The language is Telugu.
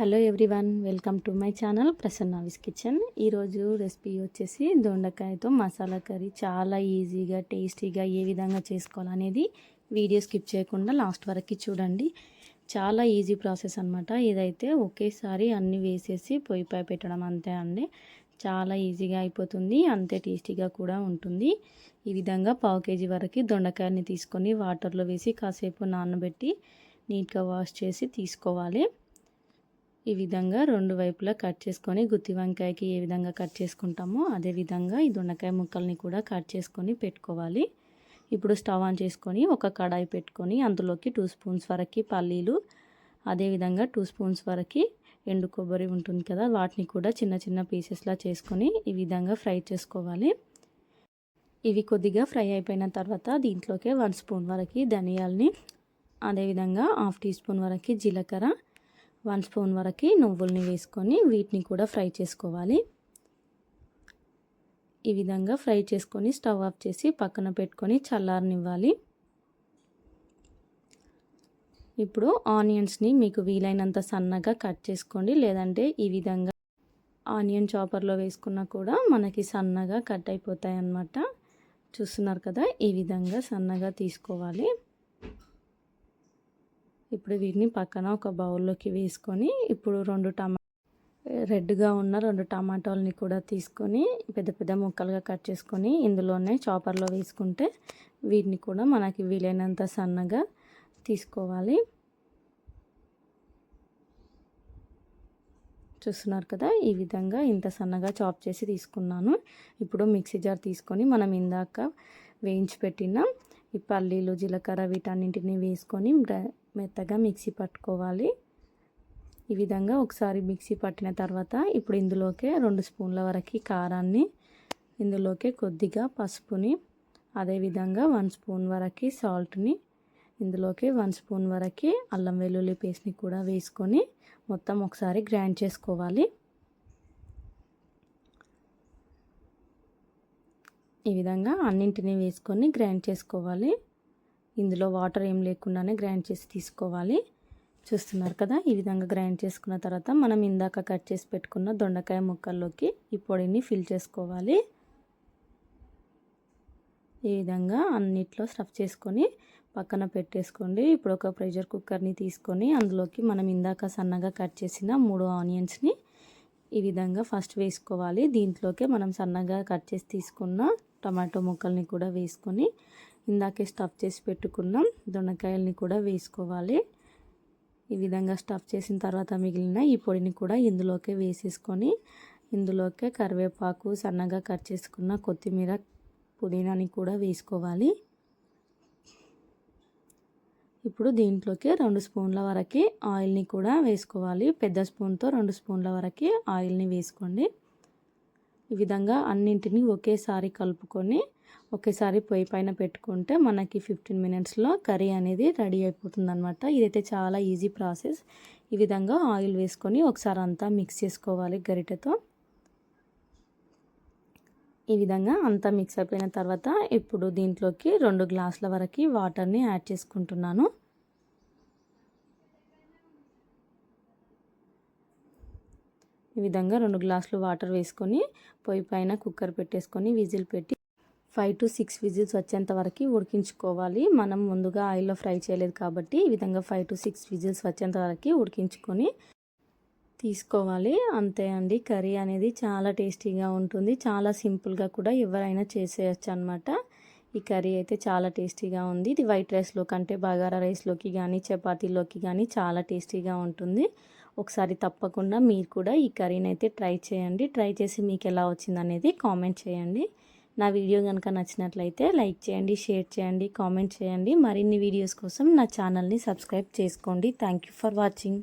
Hello everyone welcome to my channel Prasanna's kitchen. ఈరోజు రెసిపీ వచ్చేసి దొండకాయతో మసాలా కర్రీ. చాలా ఈజీగా టేస్టీగా ఏ విధంగా చేసుకోవాలనేది వీడియో స్కిప్ చేయకుండా లాస్ట్ వరకు చూడండి. చాలా ఈజీ ప్రాసెస్ అనమాట ఇదైతే ఒకేసారి అన్నీ వేసేసి పొయ్యిపై పెట్టడం అంతే అండి. చాలా ఈజీగా అయిపోతుంది అంతే టేస్టీగా కూడా ఉంటుంది. ఈ విధంగా పావు కేజీ వరకు దొండకాయని తీసుకొని వాటర్లో వేసి కాసేపు నానబెట్టి నీట్గా వాష్ చేసి తీసుకోవాలి. ఈ విధంగా రెండు వైపులా కట్ చేసుకొని గుత్తి వంకాయకి ఏ విధంగా కట్ చేసుకుంటామో అదే విధంగా ఈ దొండకాయ ముక్కల్ని కూడా కట్ చేసుకొని పెట్టుకోవాలి. ఇప్పుడు స్టవ్ ఆన్ చేసుకొని ఒక కడాయి పెట్టుకొని అందులోకి టూ స్పూన్స్ వరకు పల్లీలు అదేవిధంగా టూ స్పూన్స్ వరకు ఎండు కొబ్బరి ఉంటుంది కదా వాటిని కూడా చిన్న చిన్న పీసెస్లా చేసుకొని ఈ విధంగా ఫ్రై చేసుకోవాలి. ఇవి కొద్దిగా ఫ్రై అయిపోయిన తర్వాత దీంట్లోకి వన్ స్పూన్ వరకు ధనియాల్ని అదేవిధంగా హాఫ్ టీ స్పూన్ వరకు జీలకర్ర వన్ స్పూన్ వరకు నువ్వుల్ని వేసుకొని వీటిని కూడా ఫ్రై చేసుకోవాలి. ఈ విధంగా ఫ్రై చేసుకొని స్టవ్ ఆఫ్ చేసి పక్కన పెట్టుకొని చల్లారనివ్వాలి. ఇప్పుడు ఆనియన్స్ని మీకు వీలైనంత సన్నగా కట్ చేసుకోండి. లేదంటే ఈ విధంగా ఆనియన్ చాపర్లో వేసుకున్నా కూడా మనకి సన్నగా కట్ అయిపోతాయి అన్నమాట చూస్తున్నారు కదా? ఈ విధంగా సన్నగా తీసుకోవాలి. ఇప్పుడు వీటిని పక్కన ఒక బౌల్లోకి వేసుకొని ఇప్పుడు రెండు టమా రెడ్గా ఉన్న రెండు టమాటాలని కూడా తీసుకొని పెద్ద పెద్ద ముక్కలుగా కట్ చేసుకొని ఇందులోనే చాపర్లో వేసుకుంటే వీటిని కూడా మనకి వీలైనంత సన్నగా తీసుకోవాలి. చూస్తున్నారు కదా ఈ విధంగా ఇంత సన్నగా చాప్ చేసి తీసుకున్నాను. ఇప్పుడు మిక్సీ జార్ తీసుకొని మనం ఇందాక వేయించి పెట్టిన ఈ పల్లీలు జీలకర్ర వీటన్నింటిని వేసుకొని మెత్తగా మిక్సీ పట్టుకోవాలి. ఈ విధంగా ఒకసారి మిక్సీ పట్టిన తర్వాత ఇప్పుడు ఇందులోకి రెండు స్పూన్ల వరకు కారాన్ని ఇందులోకి కొద్దిగా పసుపుని అదేవిధంగా వన్ స్పూన్ వరకు సాల్ట్ని ఇందులోకి వన్ స్పూన్ వరకు అల్లం వెల్లుల్లి పేస్ట్ని కూడా వేసుకొని మొత్తం ఒకసారి గ్రైండ్ చేసుకోవాలి. ఈ విధంగా అన్నింటినీ వేసుకొని గ్రైండ్ చేసుకోవాలి. ఇందులో వాటర్ ఏం లేకుండానే గ్రైండ్ చేసి తీసుకోవాలి. చూస్తున్నారు కదా ఈ విధంగా గ్రైండ్ చేసుకున్న తర్వాత మనం ఇందాక కట్ చేసి పెట్టుకున్న దొండకాయ ముక్కల్లోకి ఈ పొడిని ఫిల్ చేసుకోవాలి. ఈ విధంగా అన్నిట్లో స్టఫ్ చేసుకొని పక్కన పెట్టేసుకోండి. ఇప్పుడు ఒక ప్రెషర్ కుక్కర్ని తీసుకొని అందులోకి మనం ఇందాక సన్నగా కట్ చేసిన మూడు ఆనియన్స్ని ఈ విధంగా ఫస్ట్ వేసుకోవాలి. దీంట్లోకే మనం సన్నగా కట్ చేసి తీసుకున్న టమాటో ముక్కల్ని కూడా వేసుకొని ఇందాకే స్టఫ్ చేసి పెట్టుకున్నాం. దొండకాయల్ని కూడా వేసుకోవాలి. ఈ విధంగా స్టఫ్ చేసిన తర్వాత మిగిలిన ఈ పొడిని కూడా ఇందులోకే వేసేసుకొని ఇందులోకే కరివేపాకు సన్నగా కట్ చేసుకున్న కొత్తిమీర పుదీనాని కూడా వేసుకోవాలి. ఇప్పుడు దీంట్లోకి రెండు స్పూన్ల వరకు ఆయిల్ని కూడా వేసుకోవాలి. పెద్ద స్పూన్తో రెండు స్పూన్ల వరకు ఆయిల్ని వేసుకోండి. ఈ విధంగా అన్నింటినీ ఒకేసారి కలుపుకొని ఒకేసారి పొయ్యి పైన పెట్టుకుంటే మనకి ఫిఫ్టీన్ మినిట్స్లో కర్రీ అనేది రెడీ అయిపోతుంది అనమాట ఇదైతే చాలా ఈజీ ప్రాసెస్. ఈ విధంగా ఆయిల్ వేసుకొని ఒకసారి అంతా మిక్స్ చేసుకోవాలి గరిటెతో. ఈ విధంగా అంతా మిక్స్ అయిపోయిన తర్వాత ఇప్పుడు దీంట్లోకి రెండు గ్లాసుల వరకు వాటర్ని యాడ్ చేసుకుంటున్నాను. ఈ విధంగా రెండు గ్లాసులు వాటర్ వేసుకొని పొయ్యి పైన కుక్కర్ పెట్టేసుకొని విజిల్ పెట్టి ఫైవ్ టు సిక్స్ విజిల్స్ వచ్చేంత వరకు ఉడికించుకోవాలి. మనం ముందుగా ఆయిల్లో ఫ్రై చేయలేదు కాబట్టి ఈ విధంగా ఫైవ్ టు సిక్స్ విజిల్స్ వచ్చేంత వరకు ఉడికించుకొని తీసుకోవాలి. అంతే అండి. కర్రీ అనేది చాలా టేస్టీగా ఉంటుంది. చాలా సింపుల్గా కూడా ఎవరైనా చేసేయచ్చు అనమాట ఈ కర్రీ అయితే చాలా టేస్టీగా ఉంది. ఇది వైట్ రైస్లో కంటే బగారా రైస్లోకి కానీ చపాతీలోకి కానీ చాలా టేస్టీగా ఉంటుంది. ఒకసారి తప్పకుండా మీరు కూడా ఈ కర్రీని అయితే ట్రై చేయండి. ట్రై చేసి మీకు ఎలా వచ్చిందనేది కామెంట్ చేయండి. నా వీడియో కనుక నచ్చినట్లయితే లైక్ చేయండి షేర్ చేయండి కామెంట్ చేయండి. మరిన్ని వీడియోస్ కోసం నా ఛానల్ని సబ్స్క్రైబ్ చేసుకోండి. Thank for watching.